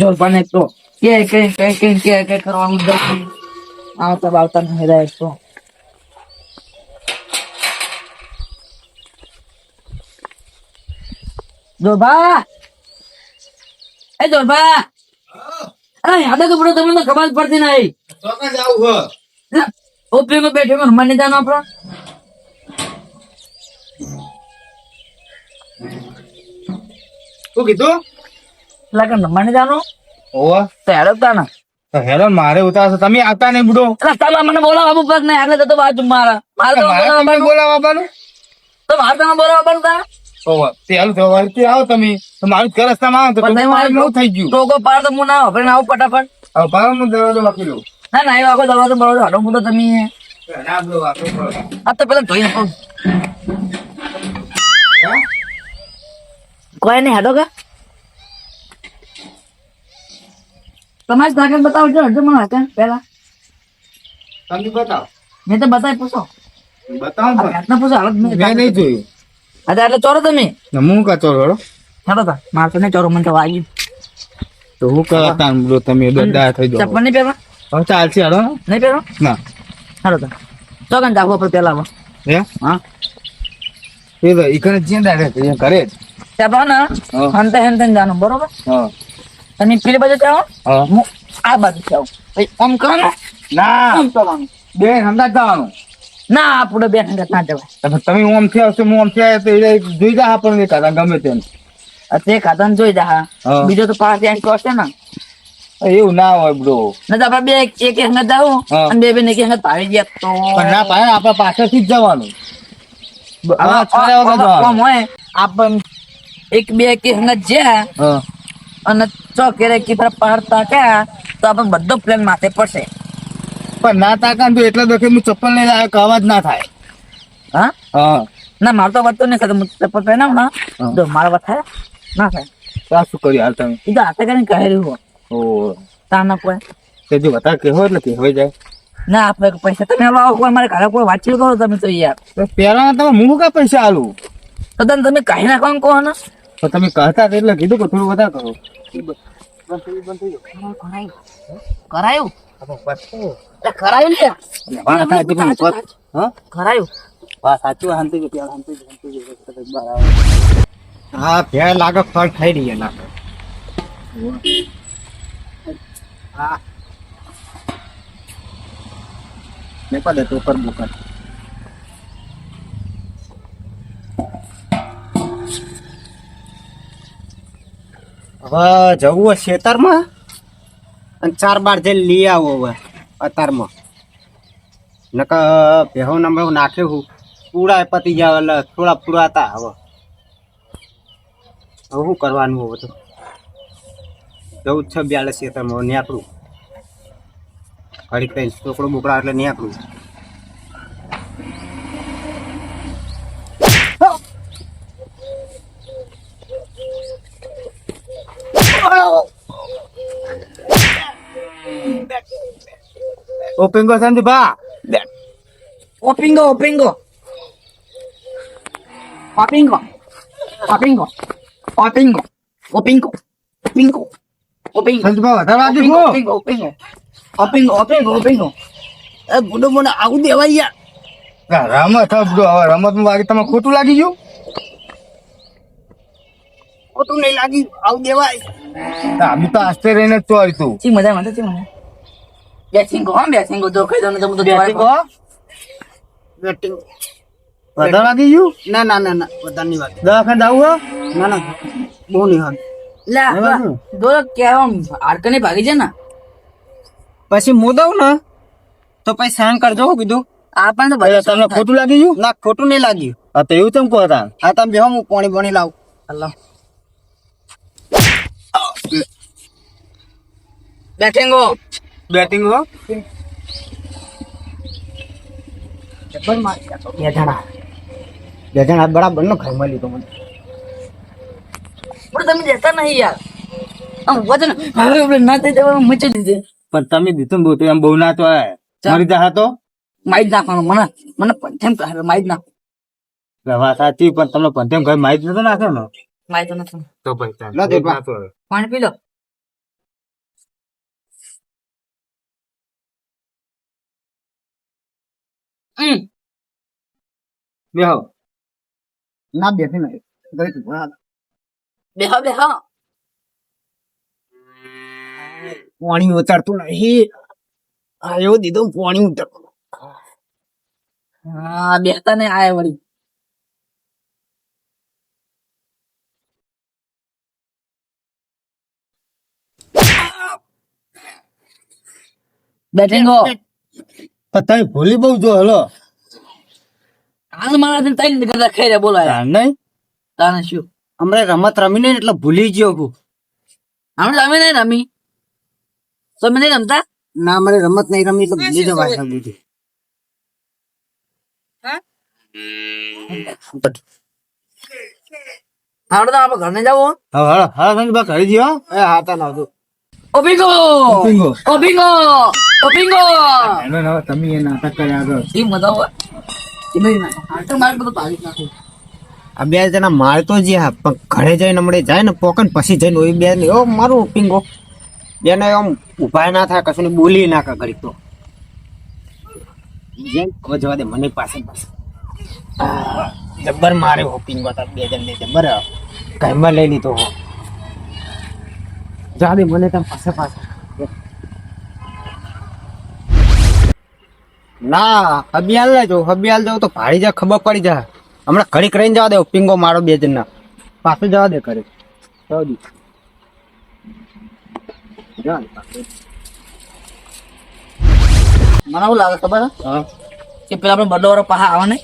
જોર પણ એક તો. કે કે કે કે કે કે કરવાનું જતું આવતા બાવતા નહીં હેરાય તો. દોભા એ દોભા અરે યાદ કે બડો તમને ખબર પડતી નહીં. ચોક્કસ આવું હ. ઓપીમાં બેઠો મને જાનો આપણો? શું કીધું? લાગે મને જાનો ઓવા તો હેડો તાના તો મારે ઉતારશો તમે આવતા નહીં બુડો. એટલે તમે મને બોલાવા પગ નહીં. આગળ તો બાજુ મારા. મારે તો બોલાવા તમે બોલાવવા આવવાનું તો મારે તમે બોલાવા પણ તા ઓવા તે હાલ તો વારથી આવો તમે. તો મારું જ રસ્તામાં આવો તો તમે મારે નવું થઈ ગયું. તો કો પાર તો હું ના હવે આવું ફટાફટ. હવે પાડો હું દરવાજો લખી લઉં. ના ના એ દવા તો બરોબર હાડો હું તો તમે ના આ તો પેલા ધોઈ નાખો કોઈ નહીં હાડો કા? તમારી તાકાત બતાવજો હજુ મને હતા પેલા તમે બતાવો. મેં તો બતાવી પૂછો. બતાવો હાથના પૂછો હાલત મેં નહીં જોયું. એટલે ચોરો તમે? હું ચોરો રડો હાડો તા મારે તો નહીં ચોરો મને તો હું કરતા બુડો તમે દડા થઈ ચપ્પલ નહીં પહેરવા? હવે ચાલશે નહીં પહેરવા? ના. હાડો તા. ચોકન જાગવો પર પેલા. હે? હા. એ તો ઈકને જ્યાં ડાયરેક્ટ કરે ત્યાં ને. હંતે હંતે જાનું બરોબર? હા. તમે પેલી બાજુ ચાવો હા. હું આ બાજુ ચાવું પછી આમ કરો ને. ના. આમ કરવાનું. બે હંગા જવાનું. ના આપણે બે હંગત ના જવાય. તમે ઓમથી આવશો હું ઓમથી આવ્યો તો એ જોઈ જા આપણને કાકા ગમે તેમ. તે ખાતા જોઈ જા બીજો તો પાસ ત્યાં કરશે ને. એવું ના હોય બ્રો. ના તો આપણે બે એક એક હંગત જાવું અને બે બે ને એક હંગત પાડી ગયા તો. ના પાડે આપણે પાછળથી જ જવાનું. આપણે એક બે એક હંગત જ્યાં હા. અને ચોકેરે કીધા પાડતા તાક્યા તો આપણે બધો પ્લેન માથે પડશે. પણ ના તાકા તો એટલા દોખે હું ચપ્પલ લઈ લાવ્યો કે અવાજ ના થાય. હા? હા. ના મારે તો વધતો નહીં હું ચપ્પલ પહેરાવ ના તો મારા વાત થાય. ના થાય. તો આ શું કર્યું હાલ તમે? એ તો હાથે કરીને કહી રહ્યું હોય ઓ. તા ના કોઈ. તે જો વધારે કેવો એટલે કહેવાય જાય. ના આપણે પૈસા તમે લાવો કોઈ મારે ઘરે કોઈ વાતચીત કરો તમે તો યાર. પહેલા તમે હું કા પૈસા આલું? તો તમે તમે કહી નાખવાનું કહો ને. તો તમે કહેતા એટલે કીધું કે થોડું વધારે કરો. કરાયું? કરાયું કરાયું. સાચું હા ભેળ લાગે ફળ થઈ રહી હા. મેં પડે તો પર બુકર હવે જવું હોય ખેતરમાં અને ચાર બાર જઈને લઈ આવો હવે, અતારમાં. નકર ભેહો નંબર નાખ્યો હું. પૂરા પતી જાવ એટલે થોડા પૂરાતા હવે. હવે શું કરવાનું હવે તો? જવું છ બ્યાલે ખેતરમાં નીકળું. ઘડી કઈ છોકરો બોકડા એટલે નીકળું. Opingo sandi ba? Opingo, opingo. Opingo. Opingo. Opingo. Opingo. Opingo. Opingo. Sandi ba? Tara di mo. Opingo, opingo. Opingo, opingo, opingo. એ ગુડો મને આવું દેવાય યાર રમત હબડો હવે રમતમાં વાગી તમે ખોટું લાગી ગયું ખોટું નહીં લાગી આવું દેવાય અમે તો આસ્તે રહીને જ ચોરી તું મજા મજા છે મને બેસિંગો જો ખાઈ દો ને તો હું તો બેટિંગ હો? બેટિંગ વધારે વાગી ગયું ના ના ના ના બધાની વાત દવાખાને જવું હો ના ના બહુ નહીં વાત લે જો કેમ હાડકને ભાગી જાય ને પછી હું દઉં ને તો પછી સહન કરજો હો કીધું આપણને તો એટલે બધા તમને ખોટું લાગી ગયું ના ખોટું નહીં લાગ્યું હા તો એવું તમે કહો તા હા તમે બેહો હું પાણી પાણી લાવું અલ્લાહ બેઠેંગો બેટિંગ હો. બે જણા. બે જણા બરાબર નો ઘર મળી તો મને. પણ તમે દેતા નહીં યાર. આમ વજન હવે આપણે ના થઈ જવાનું મચી દીધે પણ તમે દીધું બહુ તો એમ બહુ ના તો. મરી જા તો માઈ જ નાખવાનું મને મને પંથેમ કહે માઈ જ નાખ. વાત સાચી પણ તમને પંથેમ ઘર માહિતી નતો નાખ્યો ને માઈ તો નથી. તો પણ. પાણી પી લો. બેહો ના બેઠી નહીં ગઈ તું હા. બેહો બેહો પાણી ઉતરતું નહીં આ એવું દીધું પાણી ઉતરતું હા બેહતા ને આય વળી બેઠેંગો પણ ભૂલી બહુ જો હલો. હાલ મારા ત્રણ કરતા ખાઈ રહ્યા બોલાય. નહીં? તાને શું? હમણાં રમત રમીને એટલે ભૂલી ગયો હું. હમણાં રમી નહીં રમી. તમે નહીં રમતા? ના મને રમત નહીં રમી એટલે ભૂલી જવાય લીધી આપણે તો આપણે ઘરને જવું હા. હા હા ઘરે જીવો એ હા તા લાવજો ઓપિંગો ઓપિંગો. ઓપિંગો ઓપિંગો એનો નવો તમે એ નાટક કર્યા આગળ. એ આવે એ નહીં ના મારે બધું પાડી નાખું. આ બે જણા મારતો જ હા પણ ઘરે જઈને હમણાં જાય ને પોકન પછી જઈને ઓય બે ને ઓ મારું પિંગો. બેને આમ ઊભા ના થાય કશું ને બોલી કા ઘડી તો. જેમ હવે જવા દે મને પાસે પાસે જબ્બર મારે હો પિંગો તા બે જણ ને જબ્બર ઘરમાં લઈ લીધો હો. જા દે મને તમ પાસે પાસે ના હબિયાલ લેજો હબિયાલ જાવ તો ભાડી જા ખબર પડી જા. હમણાં ઘડીક રહીને જવા દે પિંગો મારો બે જણના. પાછું જવા દે દે. પાછું. મને એવું લાગે ખબર હે? કે પેલા આપણે બડો વાળો પાહા આવે ને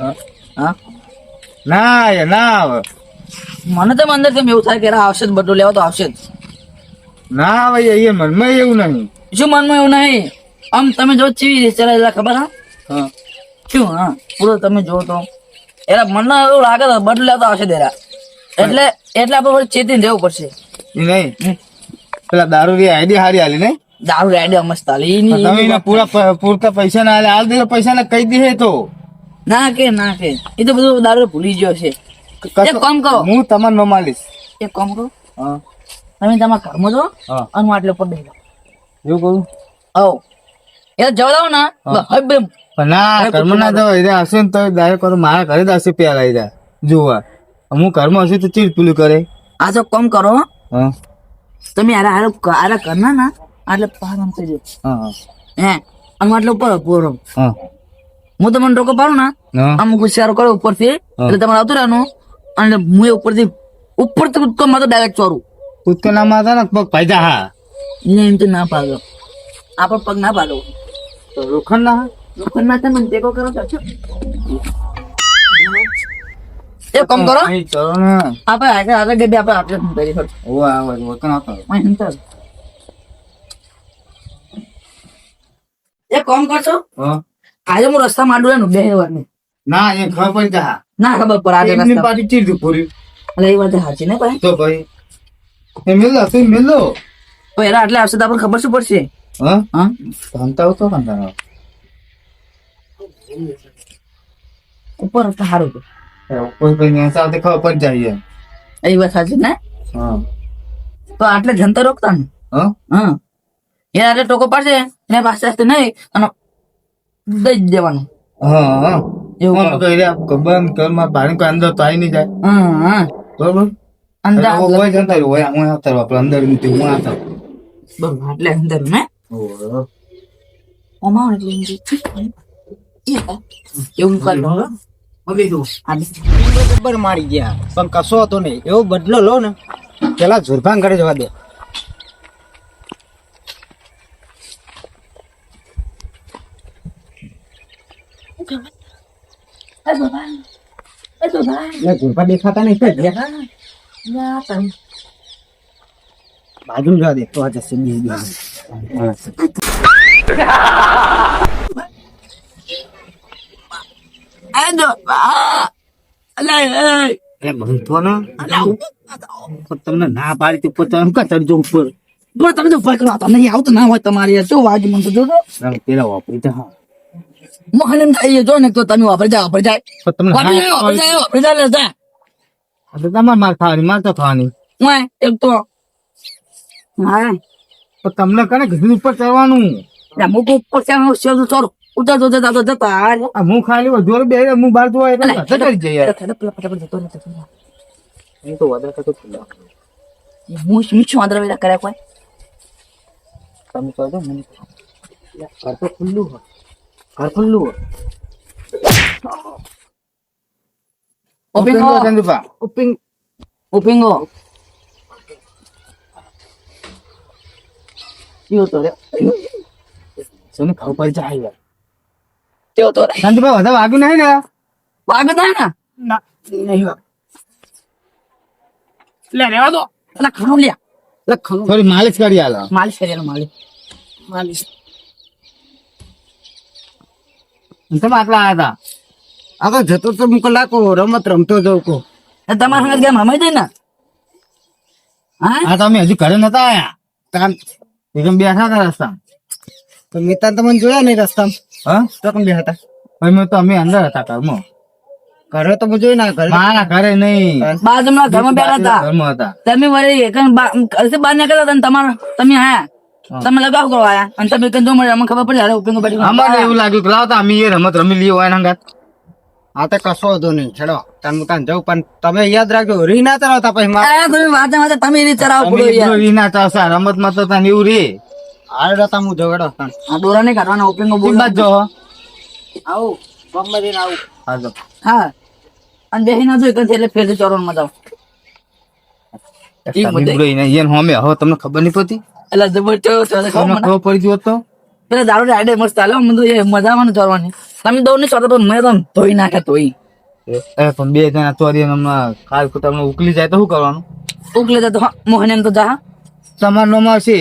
હા. હા? ના ના આવે. મને તો અંદર કેમ એવું થાય કે આવશે જ બડો લેવા તો આવશે જ. ના ભાઈ એ મનમાં એવું નહીં. શું મનમાં એવું નહીં? આમ તમે જો ચીવી ચલાવેલા ખબર હા? શું હા? પૂરો તમે જો તો. એટલે મને એવું લાગે તો બદલા તો આવશે દેરા. એટલે એટલે આપણે ચેતી ચેતીને રહેવું પડશે. નહીં. પેલા દારૂ રી આઈડી હારી હાલી ને દારૂ આઈડી મસ્ત હાલી તમે એના પૂરા પૂરતા પૈસા ના હાલે હાલ દે પૈસા ના કહી દે તો. ના કે ના કે. એ તો બધું દારૂ ભૂલી ગયો છે. એક કામ કરો. હું તમારે નો માલીશ. એક કામ કરો. હા. તમે તમારા ઘરમાં જો અને હું આટલે ઉપર દઈ દઉં એવું કહું? આવો. એ જવા દઉં ને. હા. હવે બેમ. પણ ના અરે ના જવાય એને હશે ને તો ડાયરેક્ટ કરો મારા ઘરે જ હશે પેલા આવી જાય જોવા હું ઘરમાં હશે તો ચીડ પેલું કરે. આ તો કામ કરો તમે આરા આરા આરા કરના ના એટલે હા ઉપર પૂરો હું. તમને ટોકો પાડું ના આમ હોશિયારો કરો ઉપરથી એટલે તમારે આવતું રહેવાનું. અને હું એ ઉપરથી કૂદકો માં તો ડાયરેક્ટ ચોરું. કૂદકો ના માતા ને પગ હા. એમ તો ના પાડો. આપડે પગ ના પાડો. તો લોખંડ ના લોખંડ ના તમે ટેકો કરો તો અહીં ચલો ને. આપણે આગળ આગળ બે આપણે આપણે કરી શકીએ. ઓ આવે વતન આવતો અહીં અંતર. એક કામ કરશો? આજે હું રસ્તા માંડું એનું બે વાર નહીં ના એ ખબર પડી જા ના ખબર આજે રસ્તા પાછી ચીડ પૂરી એટલે એ વાત સાચી ને ભાઈ? તો ભાઈ એ મેલો તું મેલો. એના આવશે તો આપણને ખબર શું પડશે? ધંધા આવતો કંટાળો ઉપર રસ્તા સારું છે કોઈ કોઈ ને સાથે ખબર પડી જાય. એ વાત સાચી ને હા તો આટલે જનતા રોકતા ને હા એ આટલે ટોકો પાડશે એને પાસે આસ્તે નહીં અને દઈ દેવાનું હા એવું. તો એટલે બંધ ઘરમાં પાણી કોઈ અંદર તો આવી નહીં જાય હા હા બરોબર અંદર એટલે જતા રહ્યું હોય હું આવતા અંદર નથી હું આવતા બરોબર, આટલે અંદર ને રહ્યો. ઓમાં એટલે એમ કે, એવું કરી દો હવે જો આટલે પિંગો જબ્બર મારી ગયા પણ કશો હતો નહીં એવો બદલો લો ને પેલા ઝુરભાન ઘરે જવા દે દેખાતા નહીં બાજુ જવા દે તો આ જશે બીજી બીજી. ને? તમને ના પાડી તો પછી એમ કા ચડજો ઉપર. પણ તમે તો ભય કરો તમને આવતું ના હોય તમારી શું વાગી મને તો જોજો ના, પેલા વાપરી તો હા. મોહન થાય જો ને તો તમે વાપરી જાય વાપરી જાય તમને વાપરી જાય વાપરી જાય વાપરી જાય લે જા આ તો તમારે માર ખાવાની માર તો ખાવાની. ઓય એક તો. હા તમને કને કીધું ઉપર ચડવાનું? અમુક ઉપર ચડવાનું સેલ ચોરું ઉતાર જતો જતા આ હું ખાલી વધુ બે હું બાર જોવા એટલે કરી જઈએ. ફટાફટ જતો જતો. હું તો વધારે થતો છું. હું શું આંધળા વેલા કર્યા કોઈ? તમે કહો છો મને ઘર તો ખુલ્લું હોય. ઘર ખુલ્લું હોય. ઓપિંગો. ઓપિંગ કયો તો રે સોની પડી જાય યાર. કયો તો રે ચંદુભા વધારે વાગ્યું નહીં ને? વાગ થાય ને? ના. નહીં વાગ્યું. લે રેવા દો. એટલે ખાણું લ્યા લખવાનું થોડી માલિશ કરી આલો. માલિશ કરી આલો, માલિશ. માલિશ. તમે આટલા આવ્યા આગળ જતો તો હું કલાકો રમત રમતો કો તમારા સંગત ગેમ રમાઈ જાય ને? હા હતા તમે હજુ ઘરે નતા આયા? તાન એકદમ બેઠા હતા રસ્તા તો મિત્ર તમને જોયા નહીં રસ્તામાં. હા? તો કેમ બેઠા હતા? અમે તો અમે અંદર હતા ઘરમાં. ઘરે તો હું જોઈ ના ઘરે. મારા ઘરે નહીં. બાજુમાં ઘરમાં બેઠા હતા. ઘરમાં હતા. તમે વળી એકન બહાર નીકળ્યા હતા તમારા તમે હા. તમે લગાવ કરવા આયા અને તમે જો મળે અમને ખબર પડી હારે ઉપિંગો બેઠી. અમારે એવું લાગ્યું કે લાવતા અમે એ રમત રમી લઈએ હોય હંગાત હા તો કશો વધુ નહીં. છેડો તને તાન જઉં પણ તમે યાદ રાખજો રી ના તરાવતા પછી મારે. તમે વાતે વાતે તમે એ રીતે ચરાવો રી ના યાર રમતમાં તો તને એવું રે. હારે રહેતા હું ઝઘડો તાન આ દોરા નહીં કાઢવાના ઉપિંગો બોલ. બાદ જો આવું ગમે તેને આવું. હા જો. હા. અને દેહી ના જો એકન એટલે ફેર ચોરણમાં જાવ ઈ હોમે તમને ખબર નહીં પડતી? એટલે જબર ચો ખબર પડી ગયો તો? પેલા દારૂ રાઈડે મસ્ત હાલે મને તો એ મજા આવે ને ચોરવાની. તમે દોડ નહીં ચોરતા તો મેં તો ધોઈ. નાખે તોય અરે પણ બે જણા ચોરી હમણાં ખાલ તમને ઉકલી જાય તો શું કરવાનું? ઉકલી જાય તો મોહન એમ તો જા. તમારું નામ આવશે?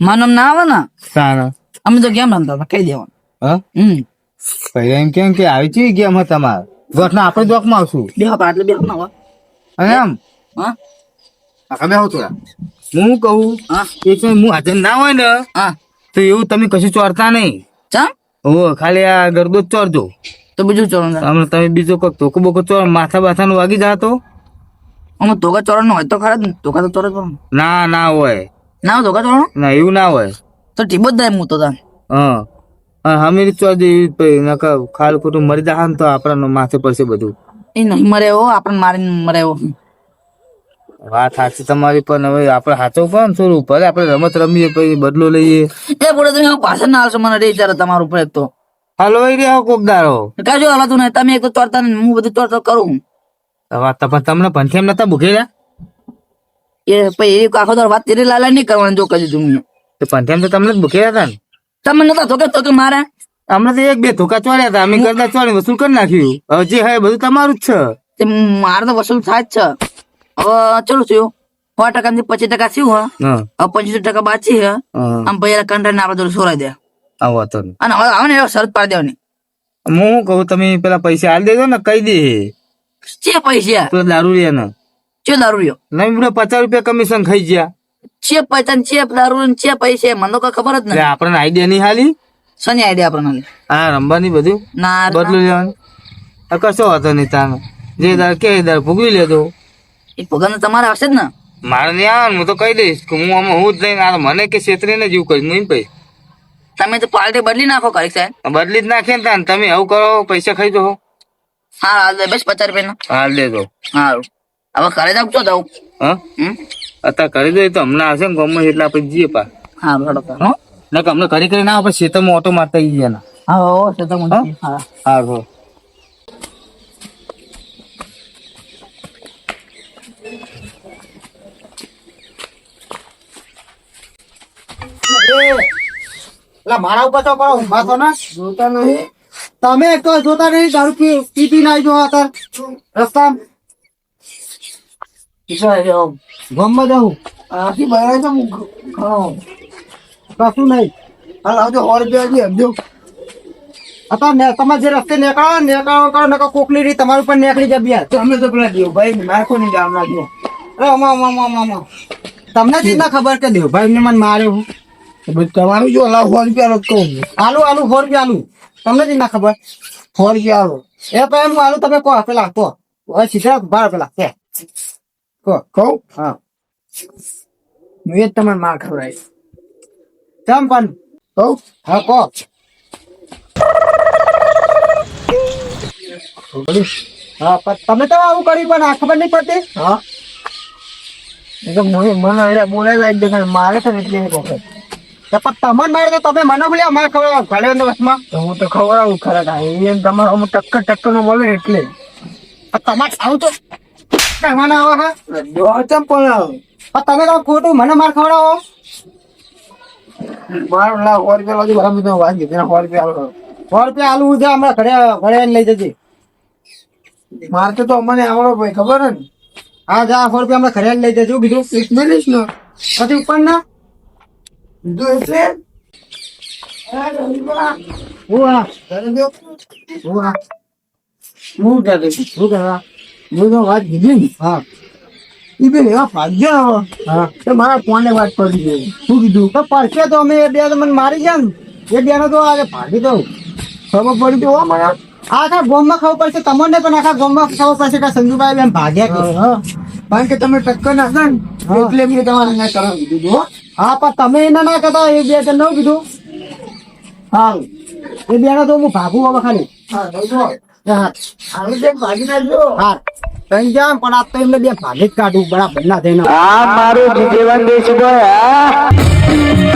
માનવ ના આવે ને? સારા. અમે તો ગેમ રમતા હતા કહી દેવાનું. હા? હમ. એમ કેમ કે આવી છે ગેમ હા તમાર? ગોઠના આપણે જોકમાં આવશું. બે હા આટલે બે ના હોય એમ? હા. તમે બેહો થોડા હું કહું હા. એ તો હું હાજર ના હોય ને હા. તો એવું તમે કશું ચોરતા નહીં. ચમ? ઓ ખાલી આ ગરદો જ ચોરજો. તો બીજું ચોરણ તમે તમે બીજો કોક ધોકો બોકો ચોર માથા બાથાનું વાગી જાતો અમે ધોકા ચોરણ હોય તો ખરા જ ધોકા તો ચોરણ ના ના હોય. ના ધોકા ચોરણ ના એવું ના હોય. તો ટીબો જ થાય હું તો તાન હા હા હમીર એવી પછી નકર ખાલ ખોટું મરી જાય તો આપણા માથે પડશે બધું. એ નહીં મરે એવો આપણને મારીને મરે એવો. વાત સાચી તમારી પણ હવે આપણે હાથો પણ થોડું. ભલે આપણે રમત રમીએ પછી બદલો લઈએ. એ બોલે તમે પાછળ ના આવશો મને રે ત્યારે તમારું ઉપર એક તો. હાલો એ રહ્યા કોક દારો કાજો હલાતું નહીં તમે એક તો તોડતા ને હું બધું તોડતો કરું. હવે તમે તમને પંથેમ નતા ભૂખેલા એ પછી એક આખો દર વાત તેરી લાલા નહીં કરવાની જો કદી તું તો પંથેમ તો તમને જ ભૂખેલા હતા ને? તમે નતા ધોકે ધોકે મારે? અમને તો એક બે ધોકા ચોર્યા હતા અમે કરતા ચોરી વસૂલ કરી નાખ્યું. હવે જે બધું તમારું જ છે. તે મારે તો વસૂલ થાય જ છે. હવે ચલો સુ સો ટકા થી પચીસ ટકા થયું હા. પંચોતેર ટકા બાચી હે. આમ ભાઈ કંટાળ ને આપડે છોડાઈ દે. આવો હતો અને હવે આવે ને શરત પાડી દેવાની. હું કહું તમે પેલા પૈસા આલી દેજો ને કહી દે. છે પૈસા? તો દારૂ રે ને છે દારૂ રહ્યો નહીં બુડા પચાસ રૂપિયા કમિશન ખાઈ ગયા. છે પૈસા છે દારૂ છે પૈસા મને તો કઈ ખબર જ નહીં નથી. આપણને આઈડિયા નહીં હાલી? શની આઈડિયા આપણને હા રમવાની બધું? ના બદલું લેવાનું. કશો હતો નહીં તાનો. જે દર કે દર ભોગવી લેજો. એ ભગવાન તમારે આવશે જ ને. મારે નહીં આવે હું તો કહી દઈશ કે હું આમાં હું જ નહીં આ મને કે છેતરીને જીવ કરીશ નહીં ભાઈ. તમે તો પાર્ટી બદલી નાખો કરી સાહેબ. બદલી જ નાખે ને તમે આવું કરો પૈસા ખાઈ દો. હા હાલ દે બસ પચાસ રૂપિયા હાલ દેજો સારું હવે ઘરે જાવ તો જાવ હા? અત્યારે કરી દો તો હમણાં આવશે ને ગમે એટલે આપણે જઈએ પા. હા બરોબર. હો? ના હમણાં કરી કરી ના આવે ખેતરમાં ઓટો મારતા આવી ગયા હા હો છે હા હા. એટલે મારા ઉપર તો પણ ઊભા તો ના? જોતા નહીં. તમે તો જોતા નહીં દારૂ પી પીતી નાઈ જો અત્યારે. રસ્તા ગમમાં જાઉં. આખી બહાર તો હું. કશું નહીં. હાલ આવજો સો રૂપિયા જી. આપજો અત્યારે ને તમે જે રસ્તે નીકળો નીકળો કરો નકો કોકલી રી તમારી પણ નીકળી જાય બિયાર તમે તો પેલા દેવભાઈ મારખો ની ગામ નાખ્યો તમને જ ના ખબર કે દેવભાઈ ને મને માર્યો હું? તમારું જો લાવ ફોન રૂપિયા આલો કહું આલુ આલુ ફોન રૂપિયા આલુ. તમને જ ના ખબર. ફોન રૂપિયા આલો. એ તો એમ આલુ તમે કહો પેલા કહો સીધા બાર પેલા કે. કહો? કહું હા. હું એ તમારે માર ખવડાવીશ. તમ પણ. કહું? હા કહો હા પણ તમે તો આવું કર્યું પણ આ ખબર નહીં પડતી. હા. એ તો મને મને જગ્યાએ મારે છે એટલે પણ તમને મારે તો તમે મને બોલ્યા અમારે ખબર ઘરે વસમાં. તો હું તો ખવડાવું ખરા કાંઈ એમ તમારે અમુક ટક્કર ટક્કર નો મળે એટલે તમારે આવું તો કહેવાના આવો હા. દોડતા પણ આવે પણ તમે તો ખોટું મને માર ખવડાવો. મારું ના સો રૂપિયા લાગી બરાબર તમે વાત કીધી સો રૂપિયા આલો. સો રૂપિયા આલુ છે હમણાં ઘરે ઘરે આવીને લઈ જજે. મારે તો અમને આવડો ભાઈ ખબર ને? હા જા સો રૂપિયા હમણાં ઘરે લઈ જજો બીજું. મિનિટ નો પછી ઉપર ના બીજું એટલે હું હા છું, શું કહેવા હું તો વાત કીધી ને. હા. ઈ બેન એવા આવો હા. તો મારા કોને વાત પડી ગઈ શું કીધું? તો પડશે તો અમે એ બે મને મારી ગયા ને. એ બે નો તો આજે ભાગી દઉં ખબર પડી તો મને. આખા ગોમમાં ખબર પડશે તમને પણ આખા ગોમમાં ખબર પડશે કે સંજુભાઈ બેન ભાગ્યા કે. હા કારણ કે તમે ટક્કર ના ને એટલે મેં તમારે કરાવી દીધું હો પણ તમે એના ના કહેતા એ બે તો નવ કીધું? હા એ બે તો હું ભાગું હવે ખાલી. પણ આ તો એમને બે ભાગે જ કાઢું બરાબર ના થઈને આ મારું જીવન દેશ ભાઈ